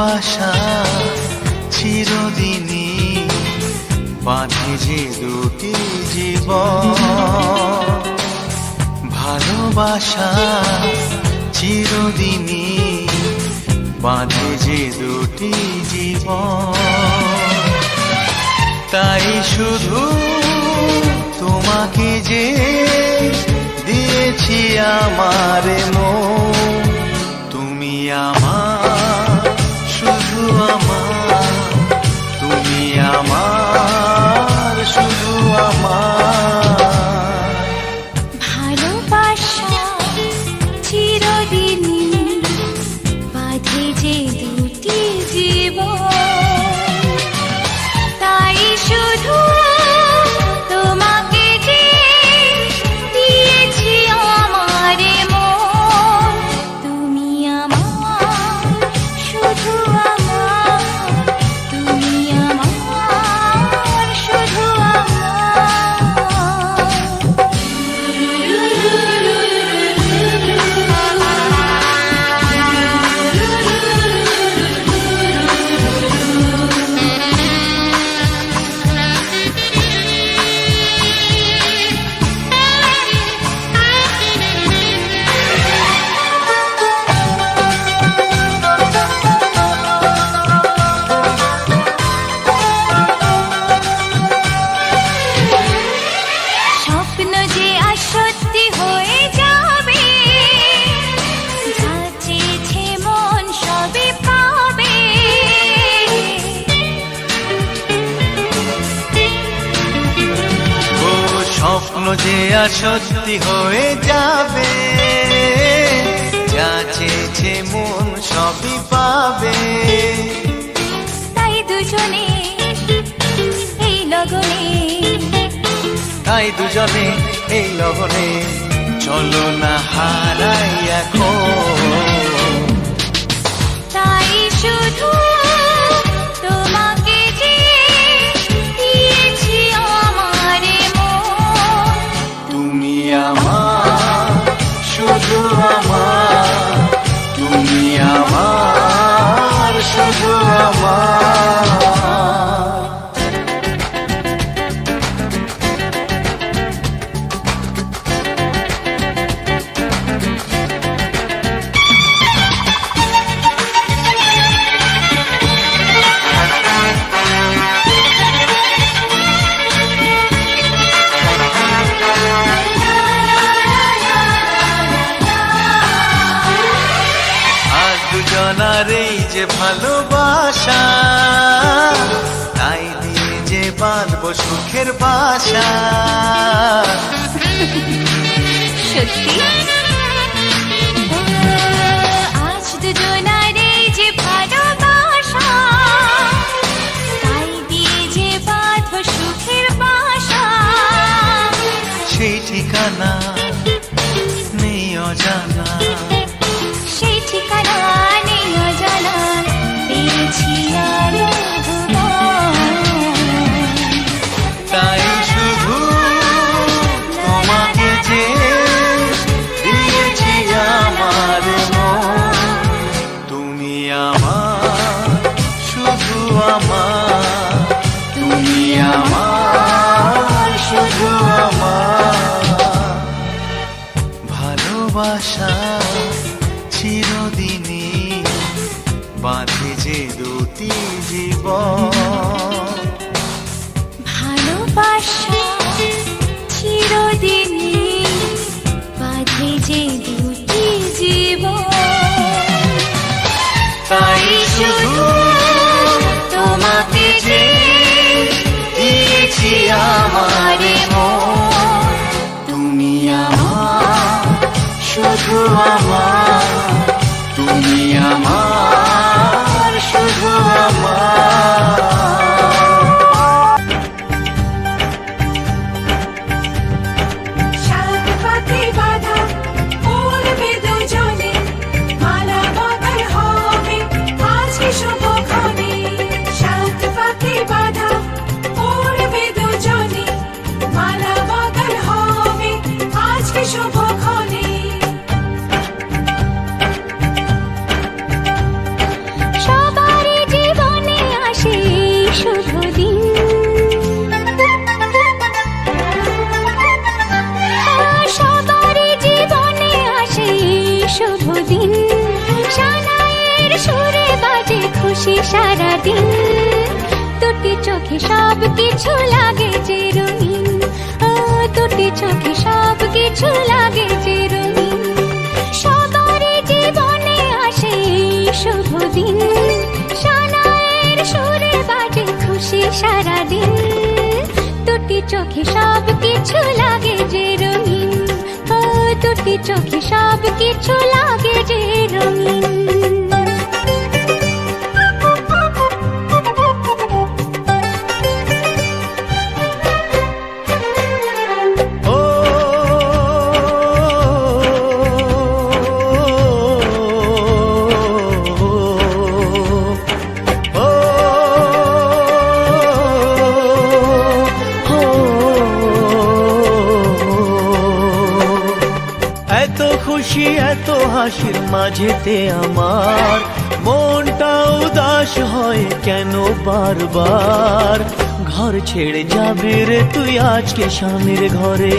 ভালোবাসা চিরদিনই বাঁধে যে দুটি জীব ভালোবাসা চিরদিনই বাঁধে যে দুটি জীব তাই শুধু তোমাকে যে দিয়েছি আমার মন, তুমি আমার যে সত্যি হয়ে যাবে। যা চেয়েছে মন সবই পাবে। তাই দুজনে এই লগনে। তাই দুজনে এই লগনে। চলো না হারাই এখন। যে ভালোবাসা তাই দিয়ে যে বাঁধব সুখের বাসা। সত্যি? বাঁধে যে দুটি জীব ভালোবাসা চিরদিনই বাঁধে যে দুটি জীবন। তাই শুধু তোমাকে যে দিয়েছি আমার তুমি আমার শুধু আমার তুমি আমার। সারাদিন। দুটি চোখে সব কিছু লাগে যে রঙিন ও দুটি চোখে সব কিছু লাগে যে রঙিন সবারই জীবনে আসে শুভ দিন। সানায়ের সুরে বাজে খুশি সারাদিন। দুটি চোখে সব কিছু লাগে যে রঙিন দুটি চোখে সব কিছু লাগে যে রঙিন হাসির মাঝেতে আমার মনটা উদাস হয় কেন বারবার? ঘর ছেড়ে যাবে রে তুই আজকে স্বামীর ঘরে,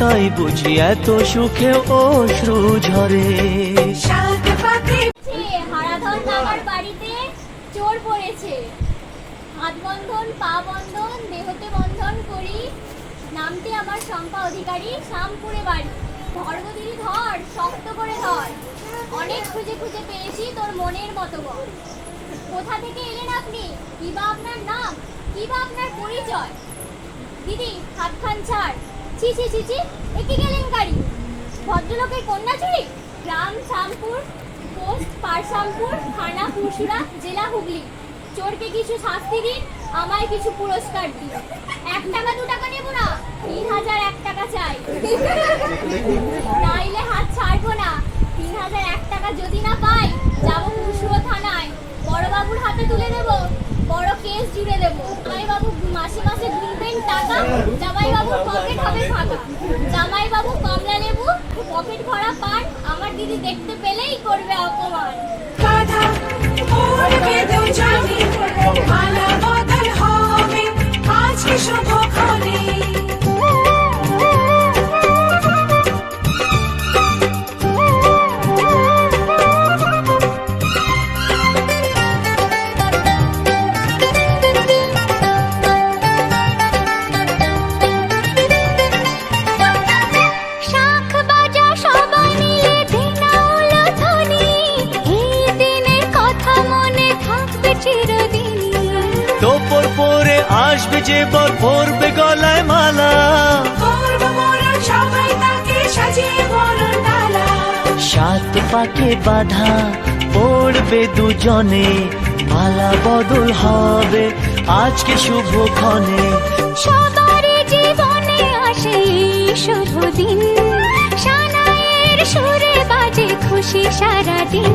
তাই বুঝি এত সুখে ও অশ্রু ঝরে। নামটি আমার শম্পা অধিকারী, শ্যামপুরে বাড়ি। ধর্মদিদি ধর, শক্ত করে ধর। অনেক খুঁজে খুঁজে পেয়েছি তোর মনের মতো বল। কোথা থেকে এলেন আপনি? কি বা আপনার নাম? কি বা আপনার পরিচয়? দিদি হাতখান ছাড়। ছি ছি ছি ছি, একে গেলেন গাড়ি। ভদ্রলোকের কন্যা চুরি? গ্রাম, শ্যামপুর, পোস্ট পারশামপুর থানা পুরসুরা জেলা হুগলি। চোরকে কিছু শাস্তি দিন আমায় কিছু পুরস্কার দিন এক টাকা, দু টাকা নেব না, তিন হাজার এক টাকা চাই। নাইলে হাত ছাড়বো না, তিন হাজার এক টাকা যদি না পাই, যাব পুরসুরা থানায়। বড়বাবুর হাতে তুলে দেবো, বড় কেস জুড়ে দেবো। জামাই বাবু মাসে মাসে গুনবেন টাকা জামাই বাবুর পকেট হবে ফাঁকা। জামাই বাবু কমলা লেবু, পকেট ভরা পান, আমার দিদি দেখতে পেলেই করবে অপমান। শুভক্ষণে শাখ সাত পাকে বাধা পড়বে দুজনে, মালা বদল হবে আজকে শুভ ক্ষণে। সবারই জীবনে আসে শুভ দিন সানায়ের সুরে বাজে খুশি সারাদিন।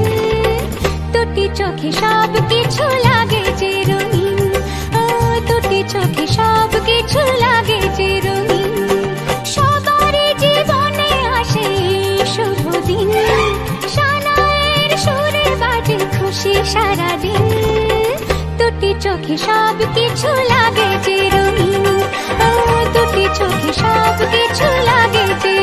দুটি চোখে সব কিছু লাগে যে চোখে সব কিছু লাগে যে রঙিন ও দুটি চোখে সব কিছু লাগে যে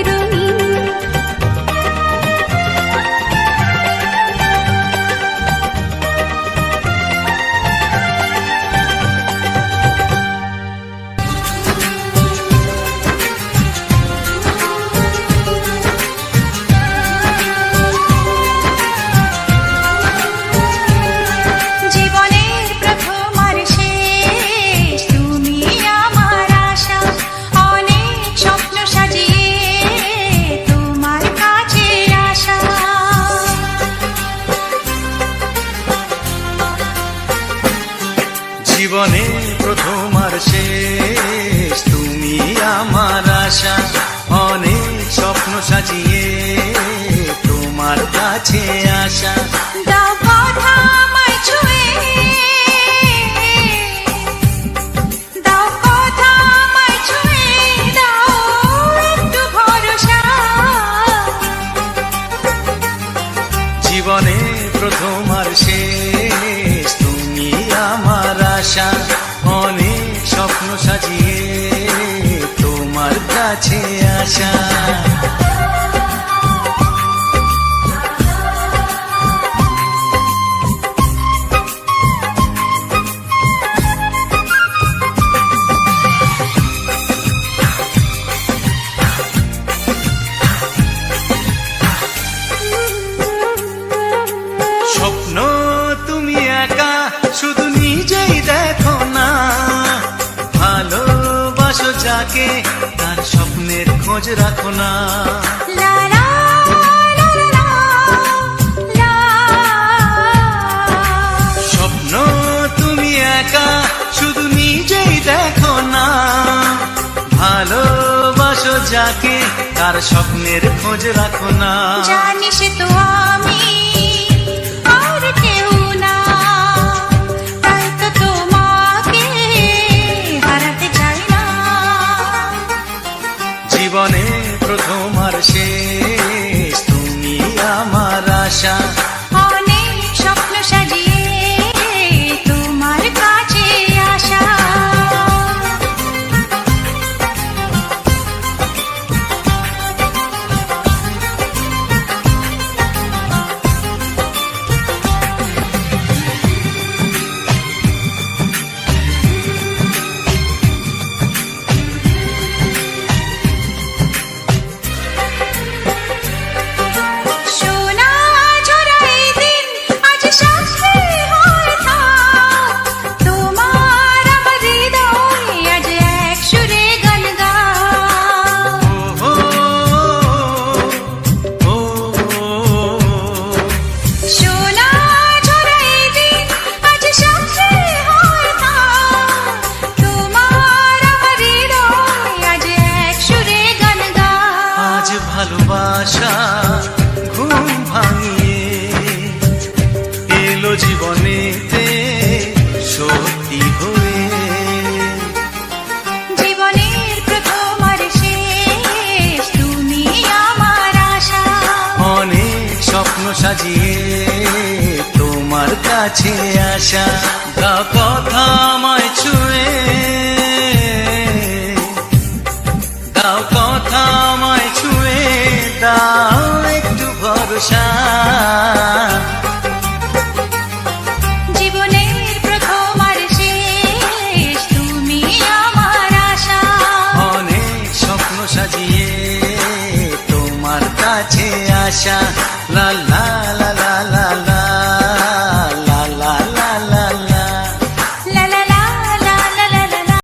জীবনে প্রথম আর শেষ। তুমি আমার আশা অনেক স্বপ্ন সাজিয়ে তোমার কাছে আসা। তাকে তার স্বপ্নের খোঁজ রাখো না। স্বপ্ন তুমি একা শুধু নিজেই দেখো না। ভালোবাসো যাকে তার স্বপ্নের খোঁজ রাখো না। জানিস তো আমি কাছে আসা গা কথা আমায় ছুঁয়ে। গা কথা আমায় ছুঁয়ে দাও একটু ভরসা। সাজিয়ে তোমার কাছে আসা লা